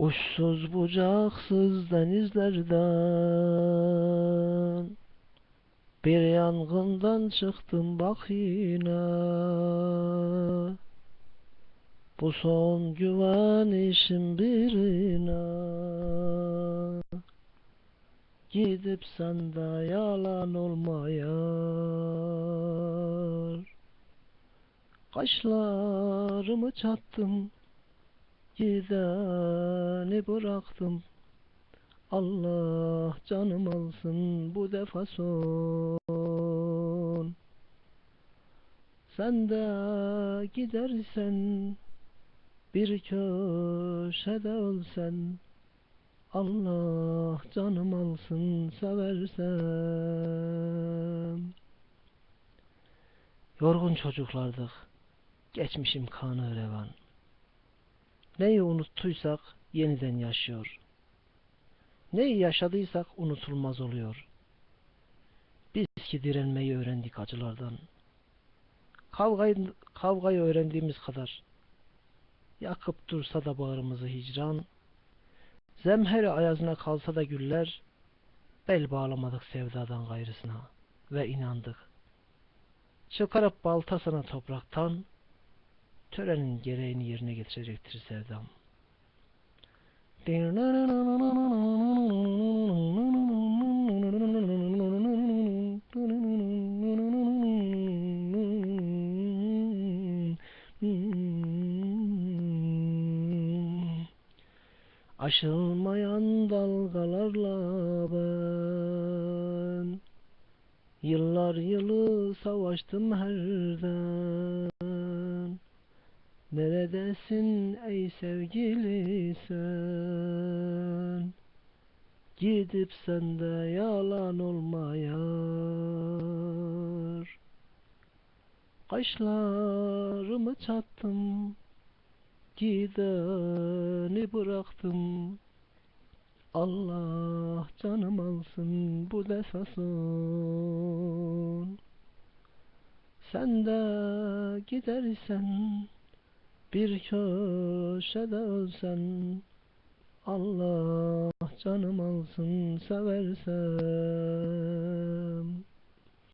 Uçsuz bucaksız denizlerden Bir yangından çıktım bak yine. Bu son güvenişim birine. Gidip sende yalan olmayar. Kaşlarımı çattım Gideni bıraktım. Allah canım alsın bu defa son. Sen de gidersen Bir köşede ölsen Allah canım alsın seversem. Yorgun çocuklardık. Geçmişim kanı revan Neyi unuttuysak yeniden yaşıyor. Neyi yaşadıysak unutulmaz oluyor. Biz ki direnmeyi öğrendik acılardan. Kavgayı, kavgayı öğrendiğimiz kadar. Yakıp dursa da bağrımızı hicran. Zemheri ayazına kalsa da güller. Bel bağlamadık sevdadan gayrısına. Ve inandık. Çıkarıp baltasına topraktan törenin gereğini yerine getirecektir sevdam. Aşılmayan dalgalarla ben Yıllar yılı savaştım herden Neredesin ey sevgili sen? Gidip sende yalan olmayar. Kaşlarımı çattım, gideni bıraktım. Allah canım alsın bu defa son. Sen de gidersen bir köşede ölsen Allah canım alsın seversem